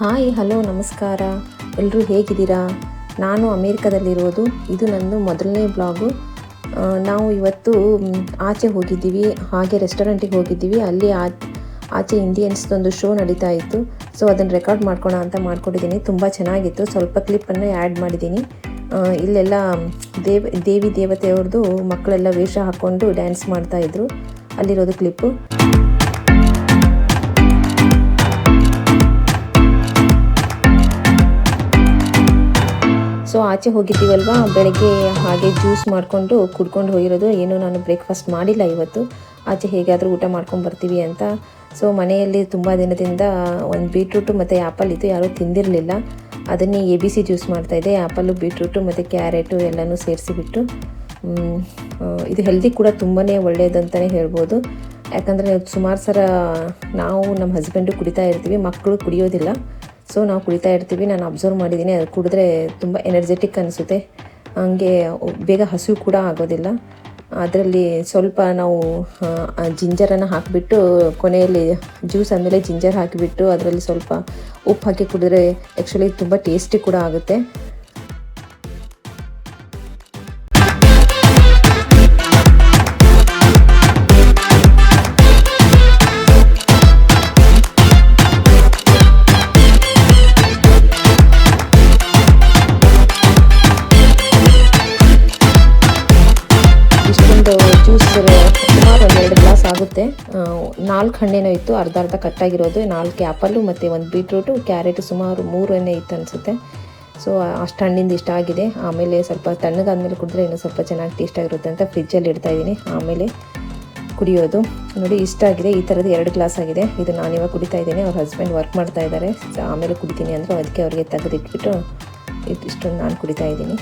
Hi, hello, ನಮಸ್ಕಾರ. ಎಲ್ಲರೂ ಹೇಗಿದ್ದೀರಾ? ನಾನು ಅಮೇರಿಕಾದಲ್ಲಿರೋದು. ಇದು ನಂದು ಮೊದಲನೇ ಬ್ಲಾಗು. ನಾವು ಇವತ್ತು ಆಚೆ ಹೋಗಿದ್ದೀವಿ. ಹಾಗೆ ರೆಸ್ಟೋರೆಂಟಿಗೆ ಹೋಗಿದ್ದೀವಿ. ಅಲ್ಲಿ ಆಚೆ ಇಂಡಿಯನ್ಸ್ದೊಂದು ಶೋ ನಡೀತಾ ಇತ್ತು. ಸೊ, ಅದನ್ನು ರೆಕಾರ್ಡ್ ಮಾಡ್ಕೋಣ ಅಂತ ಮಾಡ್ಕೊಂಡಿದ್ದೀನಿ. ತುಂಬ ಚೆನ್ನಾಗಿತ್ತು. ಸ್ವಲ್ಪ ಕ್ಲಿಪ್ಪನ್ನು ಆ್ಯಡ್ ಮಾಡಿದ್ದೀನಿ. ಇಲ್ಲೆಲ್ಲ ದೇವ್, ದೇವಿ ದೇವತೆಯವ್ರದ್ದು ಮಕ್ಕಳೆಲ್ಲ ವೇಷ ಹಾಕ್ಕೊಂಡು ಡ್ಯಾನ್ಸ್ ಮಾಡ್ತಾಯಿದ್ರು ಅಲ್ಲಿರೋದು ಕ್ಲಿಪ್ಪು. ಸೊ ಆಚೆ ಹೋಗಿದ್ದೀವಲ್ವಾ? ಬೆಳಗ್ಗೆ ಹಾಗೆ ಜ್ಯೂಸ್ ಮಾಡಿಕೊಂಡು ಕುಡ್ಕೊಂಡು ಹೋಗಿರೋದು. ಏನು ನಾನು ಬ್ರೇಕ್ಫಾಸ್ಟ್ ಮಾಡಿಲ್ಲ ಇವತ್ತು. ಆಚೆ ಹೇಗಾದರೂ ಊಟ ಮಾಡ್ಕೊಂಡು ಬರ್ತೀವಿ ಅಂತ. ಸೊ ಮನೆಯಲ್ಲಿ ತುಂಬ ದಿನದಿಂದ ಒಂದು ಬೀಟ್ರೂಟು ಮತ್ತು ಆ್ಯಪಲ್ ಇತ್ತು. ಯಾರೂ ತಿಂದಿರಲಿಲ್ಲ. ಅದನ್ನೇ ಎ ಬಿ ಸಿ ಜ್ಯೂಸ್ ಮಾಡ್ತಾಯಿದ್ದೆ ಆ್ಯಪಲ್ಲು ಬೀಟ್ರೂಟು ಮತ್ತು ಕ್ಯಾರೆಟು ಎಲ್ಲನೂ ಸೇರಿಸಿಬಿಟ್ಟು. ಇದು ಹೆಲ್ದಿ ಕೂಡ ತುಂಬಾ ಒಳ್ಳೆಯದಂತಲೇ ಹೇಳ್ಬೋದು. ಯಾಕಂದರೆ ಸುಮಾರು ಸರ ನಾವು ನಮ್ಮ ಹಸ್ಬೆಂಡು ಕುಡಿತಾ ಇರ್ತೀವಿ. ಮಕ್ಕಳು ಕುಡಿಯೋದಿಲ್ಲ. ಸೊ ನಾವು ಕುಡಿತಾ ಇರ್ತೀವಿ, ನಾನು ಅಬ್ಸರ್ವ್ ಮಾಡಿದ್ದೀನಿ ಅದು ಕುಡಿದ್ರೆ ತುಂಬ ಎನರ್ಜೆಟಿಕ್ ಅನಿಸುತ್ತೆ. ಹಂಗೆ ಬೇಗ ಹಸಿವು ಕೂಡ ಆಗೋದಿಲ್ಲ. ಅದರಲ್ಲಿ ಸ್ವಲ್ಪ ನಾವು ಜಿಂಜರನ್ನು ಹಾಕಿಬಿಟ್ಟು, ಕೊನೆಯಲ್ಲಿ ಜ್ಯೂಸ್ ಆದಮೇಲೆ ಜಿಂಜರ್ ಹಾಕಿಬಿಟ್ಟು, ಅದರಲ್ಲಿ ಸ್ವಲ್ಪ ಉಪ್ಪು ಹಾಕಿ ಕುಡಿದ್ರೆ ಆ್ಯಕ್ಚುಲಿ ತುಂಬ ಟೇಸ್ಟಿ ಕೂಡ ಆಗುತ್ತೆ. ಆಗುತ್ತೆ ನಾಲ್ಕು ಹಣ್ಣೇನೋ ಇತ್ತು, ಅರ್ಧ ಅರ್ಧ ಕಟ್ಟಾಗಿರೋದು ನಾಲ್ಕು ಆ್ಯಪಲ್ಲು ಮತ್ತು ಒಂದು ಬೀಟ್ರೂಟು ಕ್ಯಾರೆಟು ಸುಮಾರು ಮೂರು ಎಣ್ಣೆ ಇತ್ತು ಅನಿಸುತ್ತೆ. ಸೊ ಅಷ್ಟು ಹಣ್ಣಿಂದ ಇಷ್ಟ ಆಗಿದೆ. ಆಮೇಲೆ ಸ್ವಲ್ಪ ತಣ್ಣಗಾದ್ಮೇಲೆ ಕುಡಿದ್ರೆ ಇನ್ನೂ ಸ್ವಲ್ಪ ಚೆನ್ನಾಗಿ ಟೇಸ್ಟ್ ಆಗಿರುತ್ತೆ ಅಂತ ಫ್ರಿಜ್ಜಲ್ಲಿ ಇಡ್ತಾ ಇದ್ದೀನಿ. ಆಮೇಲೆ ಕುಡಿಯೋದು. ನೋಡಿ, ಇಷ್ಟ ಆಗಿದೆ. ಈ ಥರದ್ದು ಎರಡು ಗ್ಲಾಸ್ ಆಗಿದೆ. ಇದು ನಾನಿವಾಗ ಕುಡಿತಾ ಇದ್ದೀನಿ. ಅವ್ರ ಹಸ್ಬೆಂಡ್ ವರ್ಕ್ ಮಾಡ್ತಾ ಇದ್ದಾರೆ. ಆಮೇಲೆ ಕುಡಿತೀನಿ ಅಂದರೆ ಅದಕ್ಕೆ ಅವ್ರಿಗೆ ತೆಗೆದಿಟ್ಬಿಟ್ಟು ಇದು ಇಷ್ಟೊಂದು ನಾನು ಕುಡಿತಾ ಇದ್ದೀನಿ.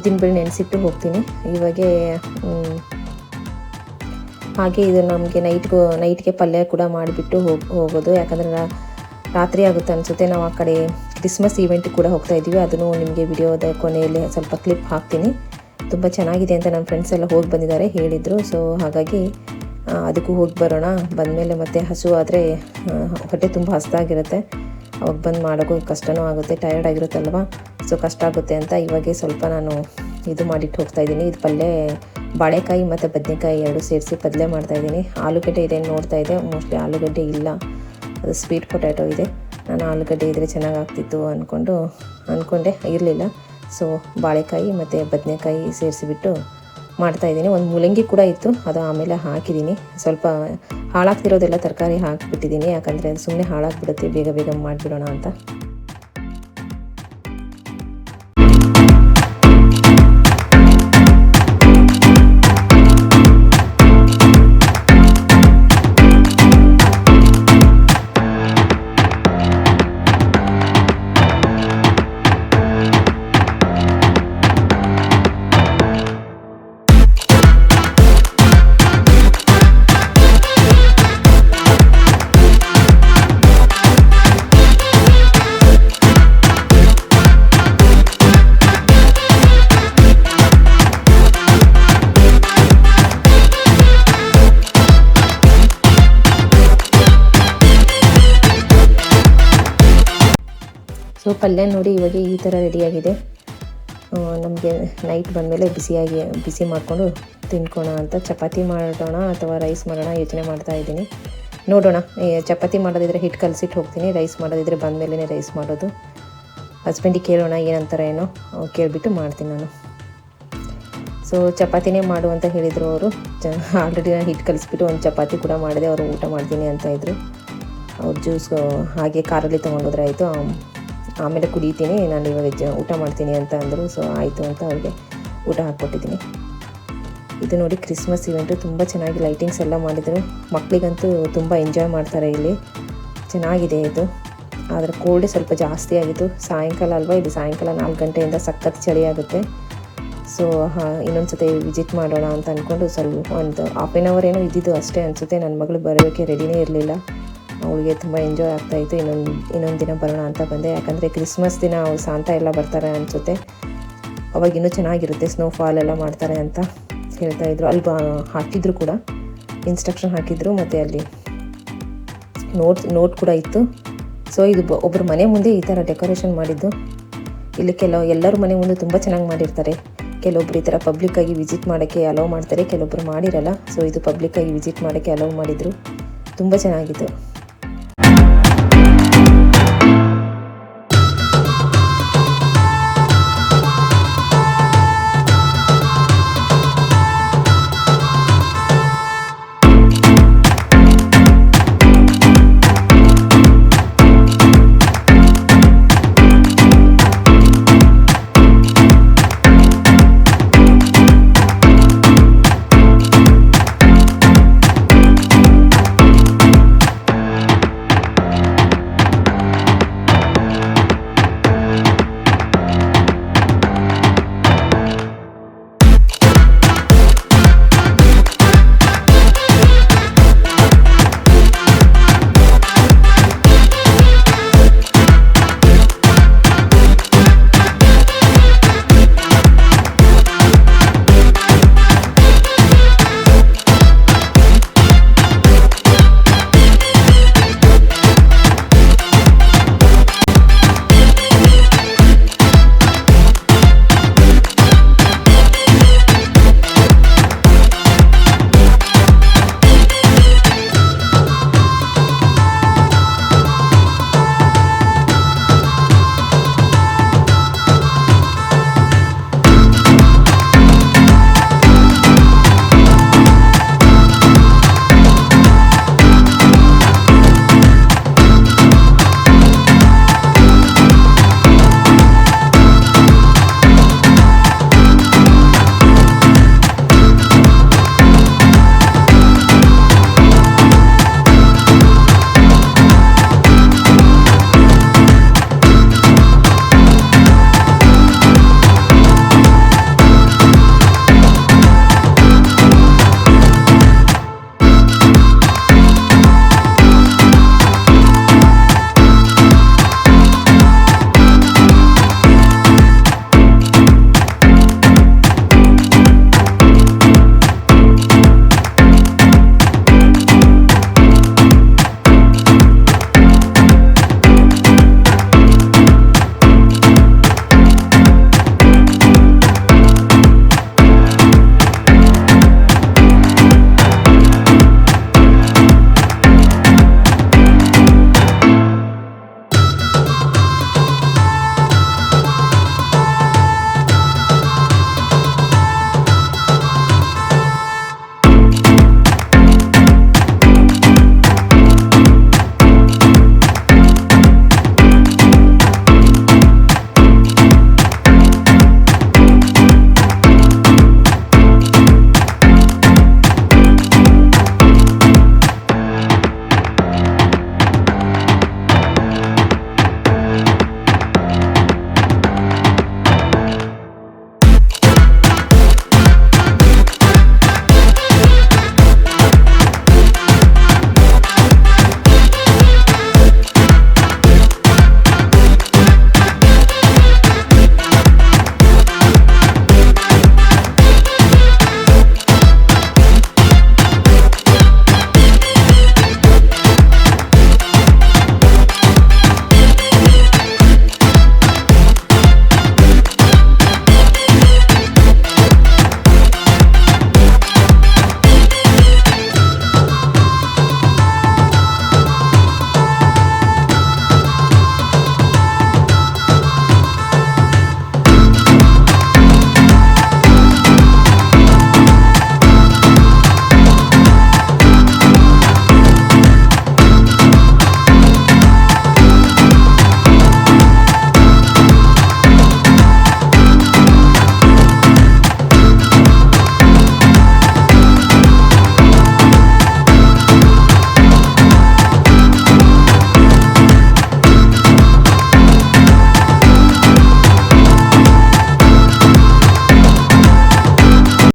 ಉದ್ದಿನಬೇಳೆ ನೆನೆಸಿಟ್ಟು ಹೋಗ್ತೀನಿ. ಇವಾಗೆ ಹಾಗೆ ಇದು ನಮಗೆ ನೈಟ್ಗೂ ನೈಟ್ಗೆ ಪಲ್ಯ ಕೂಡ ಮಾಡಿಬಿಟ್ಟು ಹೋಗಿ, ಹೋಗೋದು. ಯಾಕಂದರೆ ರಾತ್ರಿ ಆಗುತ್ತೆ ಅನಿಸುತ್ತೆ. ನಾವು ಆ ಕಡೆ ಕ್ರಿಸ್ಮಸ್ ಈವೆಂಟ್ ಕೂಡ ಹೋಗ್ತಾ ಇದ್ದೀವಿ ಅದನ್ನು ನಿಮಗೆ ವಿಡಿಯೋದ ಕೊನೆಯಲ್ಲಿ ಸ್ವಲ್ಪ ಕ್ಲಿಪ್ ಹಾಕ್ತೀನಿ. ತುಂಬ ಚೆನ್ನಾಗಿದೆ ಅಂತ ನನ್ನ ಫ್ರೆಂಡ್ಸ್ ಎಲ್ಲ ಹೋಗಿ ಬಂದಿದ್ದಾರೆ, ಹೇಳಿದರು. ಸೊ ಹಾಗಾಗಿ ಅದಕ್ಕೂ ಹೋಗಿ ಬರೋಣ. ಬಂದಮೇಲೆ ಮತ್ತೆ ಹಸು ಆದರೆ ಹೊಟ್ಟೆ ತುಂಬ ಹಸ್ದಾಗಿರುತ್ತೆ. ಅವಾಗ ಬಂದು ಮಾಡೋಕ್ಕೂ ಕಷ್ಟನೂ ಆಗುತ್ತೆ. ಟಯರ್ಡ್ ಆಗಿರುತ್ತಲ್ವ? ಸೊ ಕಷ್ಟ ಆಗುತ್ತೆ ಅಂತ ಇವಾಗೆ ಸ್ವಲ್ಪ ನಾನು ಇದು ಮಾಡಿಟ್ಟು ಹೋಗ್ತಾ ಇದ್ದೀನಿ. ಇದು ಪಲ್ಯ, ಬಾಳೆಕಾಯಿ ಮತ್ತು ಬದನೆಕಾಯಿ ಎರಡು ಸೇರಿಸಿ ಮಾಡ್ತಾ ಇದ್ದೀನಿ. ಆಲೂಗಡ್ಡೆ ಇದೆ ನೋಡ್ತಾ ಇದೆ ಮೋಸ್ಟ್ಲಿ ಆಲೂಗಡ್ಡೆ ಇಲ್ಲ. ಅದು ಸ್ವೀಟ್ ಪೊಟ್ಯಾಟೊ ಇದೆ. ನಾನು ಆಲೂಗಡ್ಡೆ ಇದ್ದರೆ ಚೆನ್ನಾಗಿ ಆಗ್ತಿತ್ತು ಅಂದ್ಕೊಂಡು ಅಂದ್ಕೊಂಡೆ ಇರಲಿಲ್ಲ. ಸೊ ಬಾಳೆಕಾಯಿ ಮತ್ತು ಬದನೆಕಾಯಿ ಸೇರಿಸಿಬಿಟ್ಟು ಮಾಡ್ತಾಯಿದ್ದೀನಿ ಒಂದು ಮೂಲಂಗಿ ಕೂಡ ಇತ್ತು. ಅದು ಆಮೇಲೆ ಹಾಕಿದ್ದೀನಿ. ಸ್ವಲ್ಪ ಹಾಳಾಗ್ತಿರೋದೆಲ್ಲ ತರಕಾರಿ ಹಾಕಿಬಿಟ್ಟಿದ್ದೀನಿ. ಯಾಕಂದರೆ ಅದು ಸುಮ್ಮನೆ ಹಾಳಾಗ್ಬಿಡುತ್ತೆ. ಬೇಗ ಬೇಗ ಮಾಡಿಬಿಡೋಣ ಅಂತ. ಸೊ, ಪಲ್ಯ ನೋಡಿ ಇವಾಗ ಈ ಥರ ರೆಡಿಯಾಗಿದೆ. ನಮಗೆ ನೈಟ್ ಬಂದಮೇಲೆ ಬಿಸಿಯಾಗಿ, ಬಿಸಿ ಮಾಡಿಕೊಂಡು ತಿನ್ಕೋಣ ಅಂತ ಚಪಾತಿ ಮಾಡೋಣ ಅಥವಾ ರೈಸ್ ಮಾಡೋಣ ಯೋಚನೆ ಮಾಡ್ತಾ ಇದ್ದೀನಿ. ನೋಡೋಣ ಚಪಾತಿ ಮಾಡೋದಿದ್ರೆ ಹಿಟ್ಟು ಕಲಸಿಟ್ಟು ಹೋಗ್ತೀನಿ ರೈಸ್ ಮಾಡೋದಿದ್ರೆ ಬಂದಮೇಲೆ ರೈಸ್ ಮಾಡೋದು. ಹಸ್ಬೆಂಡಿಗೆ ಕೇಳೋಣ ಏನಂತಾರೆ ಏನೋ ಕೇಳಿಬಿಟ್ಟು ಮಾಡ್ತೀನಿ ನಾನು. ಸೊ ಚಪಾತಿನೇ ಮಾಡು ಅಂತ ಹೇಳಿದರು ಅವರು. ಚ ಆಲ್ರೆಡಿ ನಾನು ಹಿಟ್ಟು ಕಲಿಸ್ಬಿಟ್ಟು ಒಂದು ಚಪಾತಿ ಕೂಡ ಮಾಡಿದೆ, ಅವರು ಊಟ ಮಾಡ್ತೀನಿ ಅಂತ ಇದ್ದರು ಅವ್ರು ಜ್ಯೂಸ್ ಹಾಗೆ ಕಾರಲ್ಲಿ ತೊಗೊಂಡೋದ್ರೆ ಆಯಿತು ಆಮೇಲೆ ಕುಡಿತೀನಿ, ನಾನು ಇವಾಗ ಊಟ ಮಾಡ್ತೀನಿ ಅಂತ ಅಂದರು ಸೊ ಆಯಿತು ಅಂತ ಅವ್ರಿಗೆ ಊಟ ಹಾಕ್ಕೊಟ್ಟಿದ್ದೀನಿ. ಇದು ನೋಡಿ ಕ್ರಿಸ್ಮಸ್ ಇವೆಂಟು ತುಂಬ ಚೆನ್ನಾಗಿ ಲೈಟಿಂಗ್ಸ್ ಎಲ್ಲ ಮಾಡಿದರು. ಮಕ್ಕಳಿಗಂತೂ ತುಂಬ ಎಂಜಾಯ್ ಮಾಡ್ತಾರೆ ಇಲ್ಲಿ. ಚೆನ್ನಾಗಿದೆ ಇದು. ಆದರೆ ಕೋಲ್ಡ್ ಸ್ವಲ್ಪ ಜಾಸ್ತಿ ಆಗಿತ್ತು. ಸಾಯಂಕಾಲ ಅಲ್ವಾ, ಇದು ಸಾಯಂಕಾಲ ನಾಲ್ಕು ಗಂಟೆಯಿಂದ ಸಖತ್ ಚಳಿ ಆಗುತ್ತೆ. ಸೊ ಹಾಂ ಇನ್ನೊಂದು ಸತಿ ವಿಸಿಟ್ ಮಾಡೋಣ ಅಂತ ಅಂದ್ಕೊಂಡು ಸ್ವಲ್ಪ ಒಂದು ಹಾಫ್ ಆನ್ ಅವರ್ ಏನೋ ಇದ್ದಿದ್ದು ಅಷ್ಟೇ ಅನಿಸುತ್ತೆ. ನನ್ನ ಮಗಳು ಬರೋಕ್ಕೆ ರೆಡಿನೇ ಇರಲಿಲ್ಲ. ಅವಳಿಗೆ ತುಂಬ ಎಂಜಾಯ್ ಆಗ್ತಾಯಿತ್ತು ಇನ್ನೊಂದು ಇನ್ನೊಂದು ದಿನ ಬರೋಣ ಅಂತ ಬಂದೆ. ಯಾಕಂದರೆ ಕ್ರಿಸ್ಮಸ್ ದಿನ ಅವ್ರು ಸಾಂತ ಎಲ್ಲ ಬರ್ತಾರೆ ಅನಿಸುತ್ತೆ. ಅವಾಗ ಇನ್ನೂ ಚೆನ್ನಾಗಿರುತ್ತೆ. ಸ್ನೋಫಾಲ್ ಎಲ್ಲ ಮಾಡ್ತಾರೆ ಅಂತ ಹೇಳ್ತಾ ಇದ್ರು. ಅಲ್ಲಿ ಬಾ, ಹಾಕಿದ್ರು ಕೂಡ. ಇನ್ಸ್ಟ್ರಕ್ಷನ್ ಹಾಕಿದ್ರು ಮತ್ತು ಅಲ್ಲಿ ನೋಟ್ ನೋಟ್ ಕೂಡ ಇತ್ತು. ಸೊ ಇದು ಒಬ್ಬರ ಮನೆ ಮುಂದೆ ಈ ಥರ ಡೆಕೋರೇಷನ್ ಮಾಡಿದ್ದು. ಇಲ್ಲಿ ಕೆಲವು, ಎಲ್ಲರ ಮನೆ ಮುಂದೆ ತುಂಬ ಚೆನ್ನಾಗಿ ಮಾಡಿರ್ತಾರೆ. ಕೆಲವೊಬ್ರು ಈ ಥರ ಪಬ್ಲಿಕ್ಕಾಗಿ ವಿಸಿಟ್ ಮಾಡೋಕ್ಕೆ ಅಲೌ ಮಾಡ್ತಾರೆ. ಕೆಲವೊಬ್ರು ಮಾಡಿರಲ್ಲ. ಸೊ ಇದು ಪಬ್ಲಿಕ್ಕಾಗಿ ವಿಸಿಟ್ ಮಾಡೋಕ್ಕೆ ಅಲೌ ಮಾಡಿದರು. ತುಂಬ ಚೆನ್ನಾಗಿತ್ತು.